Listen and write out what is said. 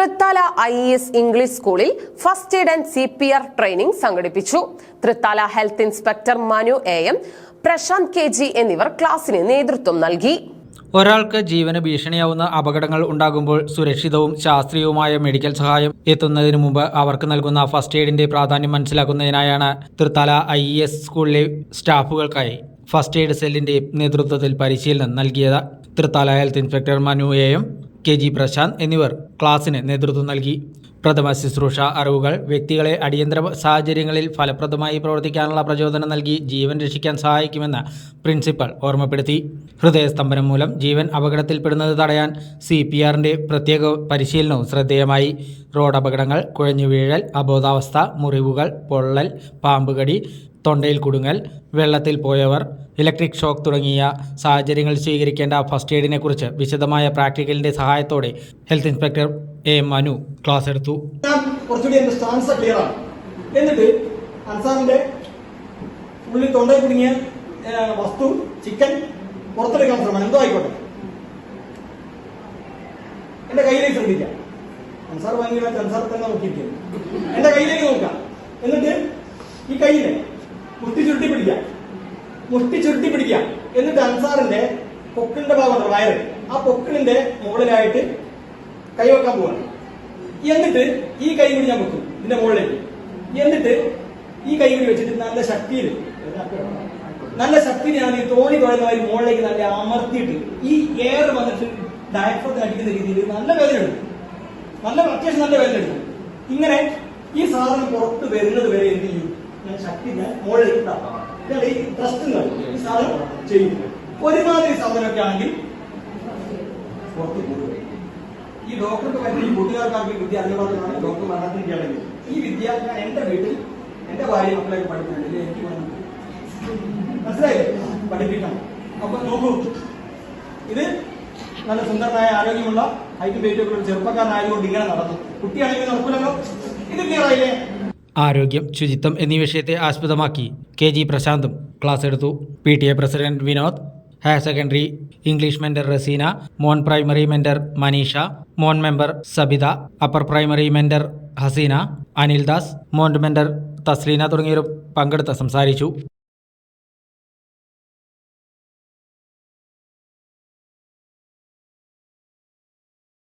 Thrithala I S English സ്കൂളിൽ first aid and C P R training സംഘടിപ്പിച്ചു. Thrithala health inspector Manu A M Prashanth K G എന്നിവർ ക്ലാസ്സിന് നേതൃത്വം നൽകി. ഒരാൾക്ക് ജീവന് ഭീഷണിയാവുന്ന അപകടങ്ങൾ ഉണ്ടാകുമ്പോൾ സുരക്ഷിതവും ശാസ്ത്രീയവുമായ മെഡിക്കൽ സഹായം എത്തുന്നതിന് മുമ്പ് അവർക്ക് നൽകുന്ന ഫസ്റ്റ് എയ്ഡിന്റെ പ്രാധാന്യം മനസ്സിലാക്കുന്നതിനായാണ് തൃത്താല ഐ എസ് സ്കൂളിലെ സ്റ്റാഫുകൾക്കായി ഫസ്റ്റ് എയ്ഡ് സെല്ലിന്റെ നേതൃത്വത്തിൽ പരിശീലനം നൽകിയത്. Thrithala health inspector Manu A M K G Prashanth എന്നിവർ ക്ലാസ്സിന് നേതൃത്വം നൽകി. പ്രഥമ ശുശ്രൂഷ അറിവുകൾ വ്യക്തികളെ അടിയന്തര സാഹചര്യങ്ങളിൽ ഫലപ്രദമായി പ്രവർത്തിക്കാനുള്ള പ്രചോദനം നൽകി ജീവൻ രക്ഷിക്കാൻ സഹായിക്കുമെന്ന് പ്രിൻസിപ്പൽ ഓർമ്മപ്പെടുത്തി. ഹൃദയസ്തംഭനം മൂലം ജീവൻ അപകടത്തിൽപ്പെടുന്നത് തടയാൻ സി പി ആറിന്റെ പ്രത്യേക പരിശീലനവും ശ്രദ്ധേയമായി. റോഡ് അപകടങ്ങൾ കുഴഞ്ഞുവീഴൽ അബോധാവസ്ഥ മുറിവുകൾ പൊള്ളൽ പാമ്പുകടി തൊണ്ടയിൽ കുടുങ്ങൽ വെള്ളത്തിൽ പോയവർ ഇലക്ട്രിക് ഷോക്ക് തുടങ്ങിയ സാഹചര്യങ്ങൾ സ്വീകരിക്കേണ്ട ഫസ്റ്റ് എയ്ഡിനെക്കുറിച്ച് വിശദമായ പ്രാക്ടിക്കലിന്റെ സഹായത്തോടെ health inspector A Manu class എടുത്തു. കുറച്ചുകൂടി എന്റെ സ്റ്റാൻസ് ക്ലിയർ എന്നിട്ട് അൻസാറിന്റെ ഉള്ളിൽ തൊണ്ടയിൽ കുടുങ്ങിയ വസ്തു ചിക്കൻ പുറത്തെടുക്കാൻ ശ്രമം എന്തോ ആയിക്കോട്ടെ. എന്റെ കയ്യിലേക്ക് ശ്രദ്ധിക്കാം. അൻസാർ ഭയങ്കര അൻസാർ തന്നെ നോക്കിയിരിക്കുന്നു എന്റെ കയ്യിലേക്ക് നോക്കാം. എന്നിട്ട് ഈ കയ്യിലെ മുഷ്ടി ചുരുട്ടി പിടിക്കാം. മുഷ്ടി ചുരുട്ടി പിടിക്കാം. എന്നിട്ട് അൻസാറിന്റെ പൊക്കിളിന്റെ ഭാഗമുണ്ട് വയറ്. ആ പൊക്കിളിന്റെ മുകളിലായിട്ട് കൈവെക്കാൻ പോവാണ്. എന്നിട്ട് ഈ കൈ കൂടി ഞാൻ വെക്കും ഇതിന്റെ മുകളിലേക്ക്. എന്നിട്ട് ഈ കൈ കൂടി വെച്ചിട്ട് നല്ല ശക്തിയിൽ നല്ല ശക്തി ഞാൻ ഈ തോണി മാതിരി മുകളിലേക്ക് നല്ല അമർത്തിയിട്ട് ഈ എയർ വന്നിട്ട് ഡയഫ്രത്തിന് അടിക്കുന്ന രീതിയിൽ നല്ല വേദന എടുക്കും. നല്ല അത്യാവശ്യം നല്ല വേദന എടുക്കും. ഇങ്ങനെ ഈ സാധനം പുറത്ത് വരുന്നത് വരെ എന്ത് ചെയ്യും? ഞാൻ ശക്തി ഞാൻ മുകളിലേക്ക്. ഇതാണ് ഈ ട്രസ്റ്റ് ഈ സാധനം ചെയ്യും ഒരുമാതിരി സാധനമൊക്കെ ആണെങ്കിൽ പുറത്ത് പോകും. ഈ ഡോക്ടർക്ക് പറ്റുന്ന ഈ കൂട്ടുകാർക്കാർക്ക് വിദ്യ അറിയാവുന്നതാണ് ഡോക്ടർ മരണത്തിരിക്കുകയാണെങ്കിൽ ഈ വിദ്യ ഞാൻ എന്റെ വീട്ടിൽ എന്റെ ഭാര്യ മക്കളെ പഠിപ്പിക്കുന്നുണ്ട്. എനിക്ക് വേണം. മനസ്സിലായി പഠിപ്പിക്കണം. അപ്പൊ നോക്കൂ. ഇത് നല്ല സുന്ദരനായ ആരോഗ്യമുള്ള ഹൈറ്റ് വെയിറ്റ് ഒക്കെ ഉള്ള ചെറുപ്പക്കാരനായതുകൊണ്ട് ഇങ്ങനെ നടന്നു. കുട്ടിയാണെങ്കിൽ നടക്കില്ലല്ലോ ഇത് ക്ലിയർ ആയില്ലേ? ആരോഗ്യം ശുചിത്വം എന്നീ വിഷയത്തെ ആസ്പദമാക്കി കെ ജി പ്രശാന്തും ക്ലാസ് എടുത്തു. P T A president Vinod higher secondary English mentor Raseena Mon primary mentor Manisha Mon member Sabitha upper primary mentor Haseena Anildas Mon mentor Thasleena തുടങ്ങിയവരും പങ്കെടുത്ത് സംസാരിച്ചു.